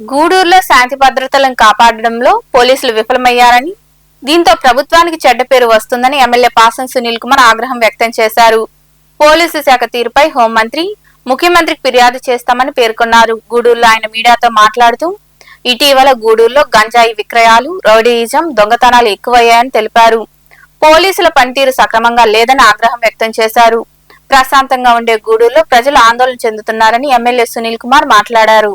గూడూరులో శాంతి భద్రతలను కాపాడడంలో పోలీసులు విఫలమయ్యారని దీంతో ప్రభుత్వానికి చెడ్డ పేరు వస్తుందని ఎమ్మెల్యే పాసం సునీల్ కుమార్ ఆగ్రహం వ్యక్తం చేశారు. పోలీసు శాఖ తీరుపై హోంమంత్రి ముఖ్యమంత్రికి ఫిర్యాదు చేస్తామని పేర్కొన్నారు. గూడూరులో ఆయన మీడియాతో మాట్లాడుతూ ఇటీవల గూడూరులో గంజాయి విక్రయాలు రౌడీయిజం దొంగతనాలు ఎక్కువయ్యాయని తెలిపారు. పోలీసుల పనితీరు సక్రమంగా లేదని ఆగ్రహం వ్యక్తం చేశారు. ప్రశాంతంగా ఉండే గూడూరులో ప్రజలు ఆందోళన చెందుతున్నారని ఎమ్మెల్యే సునీల్ కుమార్ మాట్లాడారు.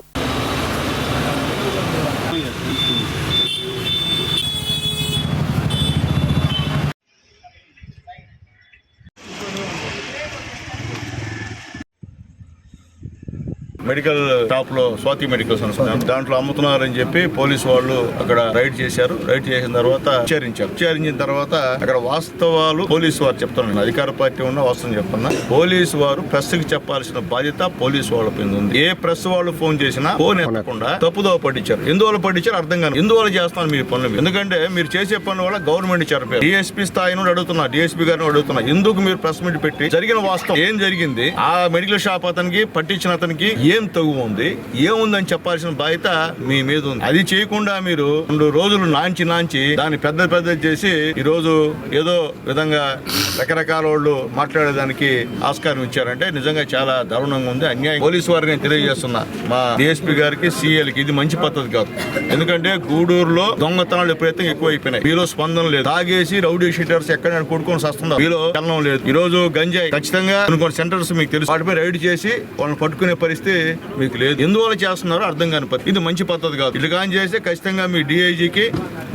మెడికల్ షాప్లో స్వాతి మెడికల్స్ దాంట్లో అమ్ముతున్నారని చెప్పి పోలీసు వాళ్ళు అక్కడ రైడ్ చేశారు. రైడ్ చేసిన తర్వాత విచారించారు విచారించిన తర్వాత అక్కడ వాస్తవాలు పోలీసు వారు చెప్తున్నారు. అధికార పార్టీ ఉన్న వాస్తవం చెప్తున్నా. పోలీసు వారు ప్రెస్కి చెప్పాల్సిన బాధ్యత పోలీసు వాళ్ళ పైన ఉంది. ఏ ప్రెస్ వాళ్ళు ఫోన్ చేసినా ఫోన్ ఎత్తకుండా తప్పుదోవ పట్టించారు. ఎందువల్ల పట్టించారు? అర్థం కాదు ఎందువల్ల చేస్తున్నారు మీ పనులు? మీరు? ఎందుకంటే మీరు చేసే పనుల వల్ల గవర్నమెంట్ చెప్పారు డిఎస్పీ స్థాయి నుండి అడుగుతున్నా డిఎస్పీ గారిని అడుగుతున్నా ఎందుకు మీరు ప్రెస్ మీట్ పెట్టి జరిగిన వాస్తవం? ఏం జరిగింది? ఆ మెడికల్ షాప్ అతనికి పట్టించిన అతనికి ఏం తగు ఉంది? ఏముందని చెప్పాల్సిన బాధ్యత మీ మీద ఉంది. అది చేయకుండా మీరు రెండు రోజులు నాంచి నాంచి దాన్ని పెద్ద పెద్ద చేసి ఈ రోజు ఏదో విధంగా రకరకాల వాళ్ళు మాట్లాడేదానికి ఆస్కారం ఇచ్చారంటే నిజంగా చాలా దారుణంగా ఉంది. అన్యాయం. పోలీసు వారిని తెలియజేస్తున్నా. మా డిఎస్పీ గారికి సీఎల్కి ఇది మంచి పద్ధతి కాదు. ఎందుకంటే గూడూరులో దొంగతనాలు ఎప్పుడైతే ఎక్కువ అయిపోయినాయి మీలో స్పందన లేదు. తాగేసి రౌడీ షీటర్స్ ఎక్కడ కొడుకొని వస్తుందో మీలో చలనం లేదు. ఈ రోజు గంజాయి ఖచ్చితంగా కొన్ని సెంటర్స్ మీకు తెలుసు. వాటిపై రైడ్ చేసి వాళ్ళని పట్టుకునే పరిస్థితి మీకు లేదు. ఎందువల్ల చేస్తున్నారో అర్థం కాని పద్ధతి ఇది మంచి పద్ధతి కాదు. ఇట్లా కానీ చేస్తే ఖచ్చితంగా మీ డిఐజీకి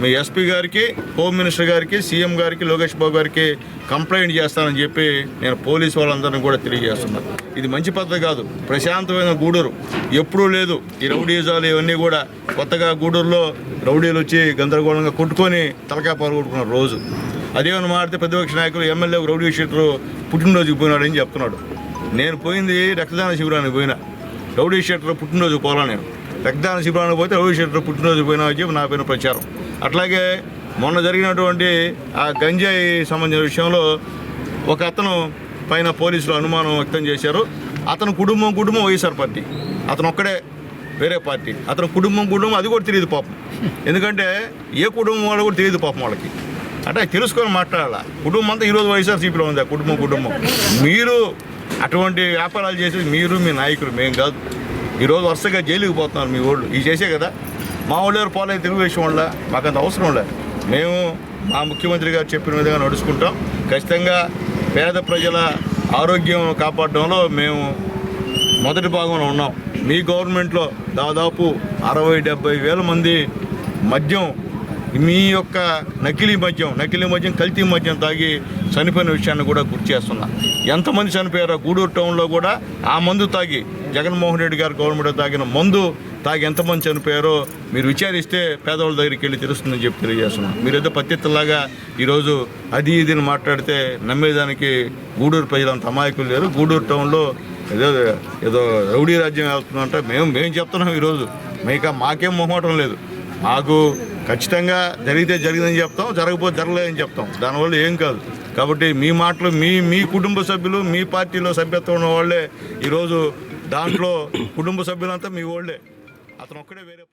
మీ ఎస్పీ గారికి హోమ్ మినిస్టర్ గారికి సీఎం గారికి లోకేష్ బాబు గారికి కంప్లైంట్ చేస్తానని చెప్పి నేను పోలీసు వాళ్ళందరినీ కూడా తెలియజేస్తున్నాను ఇది మంచి పద్ధతి కాదు. ప్రశాంతమైన గూడూరు. ఎప్పుడూ లేదు. ఈ రౌడీజాలు ఇవన్నీ కూడా కొత్తగా గూడూరులో రౌడీలు వచ్చి గందరగోళంగా కొట్టుకొని తలకాయ పాలు రోజు. అదేమని మాడితే ప్రతిపక్ష నాయకులు ఎమ్మెల్యే రౌడీ షీటర్ పుట్టినరోజుకి పోయినాడని చెప్తున్నాడు. నేను పోయింది రక్తదాన శిబిరానికి పోయినా. రౌడీ షీటర్ పుట్టినరోజు పోలా నేను. రక్తదాన శిబిరానికి పోతే రౌడీ షీటర్ పుట్టినరోజు పోయినా చెప్పి నా పైన ప్రచారం. అట్లాగే మొన్న జరిగినటువంటి ఆ గంజాయి సంబంధించిన విషయంలో ఒక అతను పైన పోలీసులు అనుమానం వ్యక్తం చేశారు. అతను కుటుంబం కుటుంబం వైఎస్ఆర్ పార్టీ. అతను ఒక్కడే వేరే పార్టీ. అతను కుటుంబం కుటుంబం అది కూడా తెలియదు పాపం. ఎందుకంటే ఏ కుటుంబం వాళ్ళు కూడా తెలియదు పాపం వాళ్ళకి. అంటే తెలుసుకొని మాట్లాడాలి? కుటుంబం అంతా ఈరోజు వైఎస్ఆర్సీపీలో ఉంది ఆ కుటుంబం కుటుంబం. మీరు అటువంటి వ్యాపారాలు చేసేది మీరు మీ నాయకులు మేము కాదు. ఈరోజు వరుసగా జైలుకి పోతున్నారు మీ వాళ్ళు ఇవి చేసే కదా? మా వాళ్ళు ఎవరు పోలేదు తెలుగుదేశం వాళ్ళ? అంత అవసరం లేదు మేము మా ముఖ్యమంత్రి గారు చెప్పిన విధంగా నడుచుకుంటాం. ఖచ్చితంగా పేద ప్రజల ఆరోగ్యం కాపాడడంలో మేము మొదటి భాగంలో ఉన్నాం. మీ గవర్నమెంట్లో దాదాపు అరవై డెబ్బై వేల మంది మద్యం మీ యొక్క నకిలీ మద్యం నకిలీ మద్యం కల్తీ మద్యం తాగి చనిపోయిన విషయాన్ని కూడా గుర్తు చేస్తున్నా. ఎంతమంది చనిపోయారో గూడూరు టౌన్లో కూడా ఆ మందు తాగి జగన్మోహన్ రెడ్డి గారు గవర్నమెంట్ తాగిన మందు తాగి ఎంతమంది చనిపోయారో మీరు విచారిస్తే పేదవాళ్ళ దగ్గరికి వెళ్ళి తెలుస్తుందని చెప్పి తెలియజేస్తున్నాం. మీరు ఏదో పత్తిత్తలాగా ఈరోజు అది ఇదిని మాట్లాడితే నమ్మేదానికి గూడూరు ప్రజలు అంత అమాయకులు లేరు. గూడూరు టౌన్లో ఏదో ఏదో రౌడీ రాజ్యం వెళ్తుందంటే. మేము మేము చెప్తున్నాం ఈరోజు. మీకు మాకేం మొహమాటం లేదు. మాకు ఖచ్చితంగా జరిగితే జరిగిందని చెప్తాం జరగకపోతే జరగలేదని చెప్తాం. దానివల్ల ఏం కాదు. కాబట్టి మీ మాటలు మీ మీ కుటుంబ సభ్యులు మీ పార్టీలో సభ్యత్వం ఉన్న వాళ్ళే ఈరోజు దాంట్లో కుటుంబ సభ్యులంతా మీ వాళ్ళే. అతను ఒక్కడే వేరే